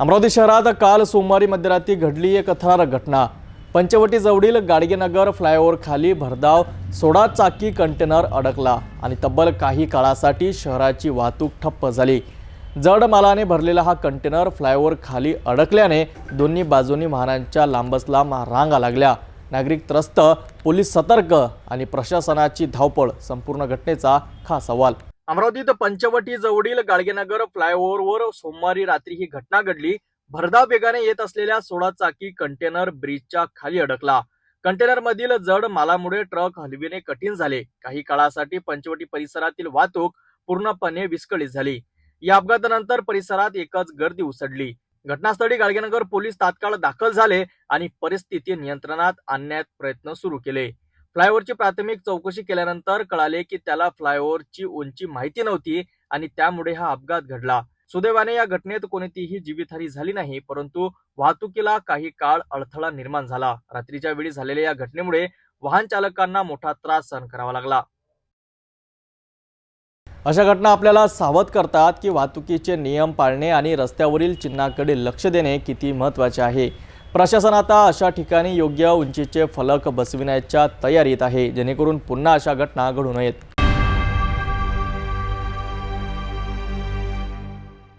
अमरावती शहरात काल सोमवारी मध्यरात्री घडली एक थरारक घटना. पंचवटीजवळील गाडगेनगर फ्लायओव्हर खाली भरधाव सोडा चाकी कंटेनर अडकला आणि तब्बल काही काळासाठी शहराची वाहतूक ठप्प झाली. जड मालाने भरलेला हा कंटेनर फ्लायओव्हर खाली अडकल्याने दोन्ही बाजूनी वाहनांच्या लांबच लांब रांगा लागल्या. नागरिक त्रस्त पोलीस सतर्क आणि प्रशासनाची धावपळ संपूर्ण घटनेचा खास अहवाल. अमरावतीत पंचवटी जवळील गाडगेनगर फ्लायओव्हरवर सोमवारी रात्री ही घटना घडली. भरधाव वेगाने येत असलेल्या सोळा चाकी कंटेनर ब्रिजच्या खाली अडकला. कंटेनर मधील जड मालामुळे ट्रक हलविणे कठीण झाले. काही काळासाठी पंचवटी परिसरातील वाहतूक पूर्णपणे विस्कळीत झाली. या अपघातानंतर परिसरात एकच गर्दी उसडली घटनास्थळी गाडगेनगर पोलीस तात्काळ दाखल झाले आणि परिस्थिती नियंत्रणात आणण्यात प्रयत्न सुरू केले. फ्लायओव्हरची प्राथमिक चौकशी केल्यानंतर कळाले की त्याला फ्लायओव्हरची उंची माहिती नव्हती आणि त्यामुळे हा अपघात घडला. सुदैवाने या घटनेत कोणतीही जीवितहानी झाली नाही परंतु वाहतुकीला काही काळ अडथळा निर्माण झाला. रात्रीच्या वेळी झालेल्या या घटनेमुळे वाहन चालकांना मोठा त्रास सहन करावा लागला. अशा घटना आपल्याला सावध करतात की वाहतुकीचे नियम पाळणे आणि रस्त्यावरील चिन्हाकडे लक्ष देणे किती महत्त्वाचे आहे. प्रशासन आता अशा ठिकाणी योग्य उंचीचे फलक बसविण्याच्या तयारीत आहे जेणेकरून पुन्हा अशा घटना घडू नयेत.